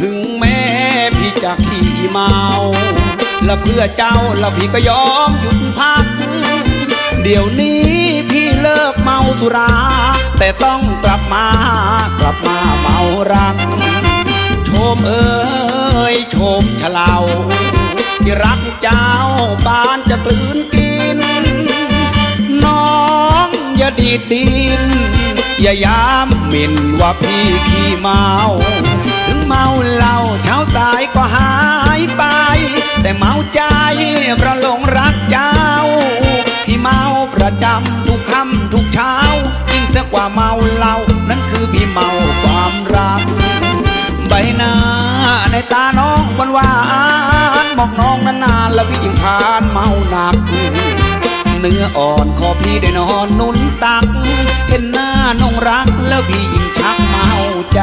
ถึงแม้พี่จะขี้เมา และเพื่อเจ้าและพี่ก็ยอมหยุดพัก เดี๋ยวนี้พี่เลิกเมาสุรา แต่ต้องกลับมากลับมาเมารักโชมเอ้ยโชมเฉลาที่รักเจ้าบ้านจะกลืนกิน น้องอย่าดีดดิน อย่ายามหมิ่นว่าพี่ขี้เมา แต่เมาใจเพราะหลงรักเจ้า พี่เมาประจำทุกค่ำทุกเช้ายิ่งเสียกว่าเมาเหล้านั่นคือพี่เมาความรัก ใบหน้าในตาน้องวันวานๆบอกน้องนานๆแล้วพี่ยิ่งผ่านเมาหนัก เนื้ออ่อนขอพี่ได้นอนนุ่นตัก เห็นหน้าน้องรักแล้วพี่ยิ่งชักเมาใจ